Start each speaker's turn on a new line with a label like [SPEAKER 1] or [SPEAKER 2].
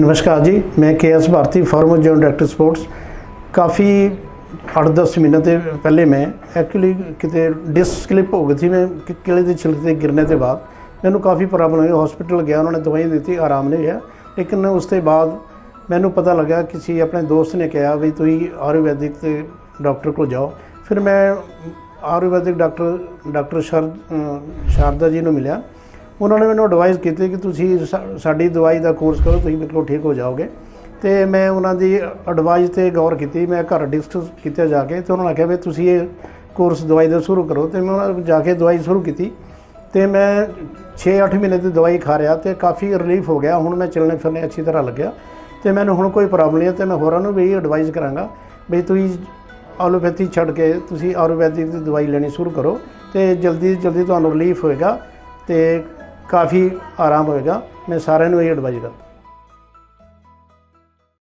[SPEAKER 1] ਨਮਸਕਾਰ ਜੀ, ਮੈਂ ਕੇ ਐਸ ਭਾਰਤੀ ਫਾਰਮਰ ਜਨ ਡਾਇਰੈਕਟਰ ਸਪੋਰਟਸ। ਕਾਫੀ 8-10 ਮਹੀਨੇ ਤੇ ਪਹਿਲੇ ਮੈਂ ਐਕਚੁਅਲੀ ਕਿਤੇ ਡਿਸਕ ਸਲਿਪ ਹੋ ਗਈ ਸੀ, ਮੈਂ ਕਿ- ਕਿਲੇ ਦੇ ਛਿਲਕੇ ਤੇ ਗਿਰਨੇ ਦੇ ਬਾਅਦ। ਮੈਨੂੰ ਕਾਫੀ ਪ੍ਰੋਬਲਮ ਹੋਈ ਹਸਪੀਟਲ ਗਿਆ, ਉਹਨਾਂ ਨੇ ਦਵਾਈ ਦਿੱਤੀ ਆਰਾਮ ਨਹੀਂ ਹੋਇਆ। ਲੇਕਿਨ ਉਸ ਤੋਂ ਬਾਅਦ ਮੈਨੂੰ ਪਤਾ ਲੱਗਾ ਕਿਸੇ ਆਪਣੇ ਦੋਸਤ ਨੇ ਕਿਹਾ ਵੀ ਤੁਸੀਂ ਆਯੁਰਵੈਦਿਕ ਤੇ ਡਾਕਟਰ ਕੋਲ ਜਾਓ। ਫਿਰ ਮੈਂ ਆਯੁਰਵੈਦਿਕ ਡਾਕਟਰ ਡਾਕਟਰ ਸ਼ਰ ਸ਼ਾਰਦਾ ਜੀ ਨੂੰ ਮਿਲਿਆ। ਉਹਨਾਂ ਨੇ ਮੈਨੂੰ ਐਡਵਾਈਸ ਕੀਤੀ ਕਿ ਤੁਸੀਂ ਸਾ- ਸਾਡੀ ਦਵਾਈ ਦਾ ਕੋਰਸ ਕਰੋ, ਤੁਸੀਂ ਬਿਲਕੁਲ ਠੀਕ ਹੋ ਜਾਓਗੇ। ਤੇ ਮੈਂ ਉਹਨਾਂ ਦੀ ਐਡਵਾਈਸ ਤੇ ਗੌਰ ਕੀਤੀ, ਮੈਂ ਘਰ ਡਿਸਕਸ ਕੀਤਾ ਜਾ ਕੇ ਤੇ ਉਹਨਾਂ ਨੇ ਕਿਹਾ ਵੀ ਤੁਸੀਂ ਇਹ ਕੋਰਸ ਦਵਾਈ ਦਾ ਸ਼ੁਰੂ ਕਰੋ ਤੇ ਮੈਂ ਉਹਨਾਂ ਜਾ ਕੇ ਦਵਾਈ ਸ਼ੁਰੂ ਕੀਤੀ। ਤੇ ਮੈਂ 6-8 ਮਹੀਨੇ ਦੀ ਦਵਾਈ ਖਾ ਰਿਹਾ ਤੇ ਕਾਫੀ ਰਿਲੀਫ ਹੋ ਗਿਆ, ਹੁਣ ਮੈਂ ਚੱਲਣੇ ਫਿਰਨੇ ਅੱਛੀ ਤਰ੍ਹਾਂ ਲੱਗਿਆ। ਤੇ ਮੈਨੂੰ ਹੁਣ ਕੋਈ ਪ੍ਰੋਬਲਮ ਨਹੀਂ ਹੈ ਤੇ ਮੈਂ ਹੋਰਾਂ ਨੂੰ ਵੀ ਇਹ ਐਡਵਾਈਸ ਕਰਾਂਗਾ ਵੀ ਤੁਸੀਂ ਐਲੋਪੈਥੀ ਛੱਡ ਕੇ ਤੁਸੀਂ ਆਯੁਰਵੈਦਿਕ ਦੀ ਦਵਾਈ ਲੈਣੀ ਸ਼ੁਰੂ ਕਰੋ ਤੇ ਜਲਦੀ ਜਲਦੀ ਤੁਹਾਨੂੰ ਰਿਲੀਫ ਹੋਏਗਾ ਤੇ ਕਾਫੀ ਆਰਾਮ ਹੋਏਗਾ। ਮੈਂ ਸਾਰਿਆਂ ਨੂੰ ਇਹ ਐਡਵਾਈਸ ਕਰਦਾ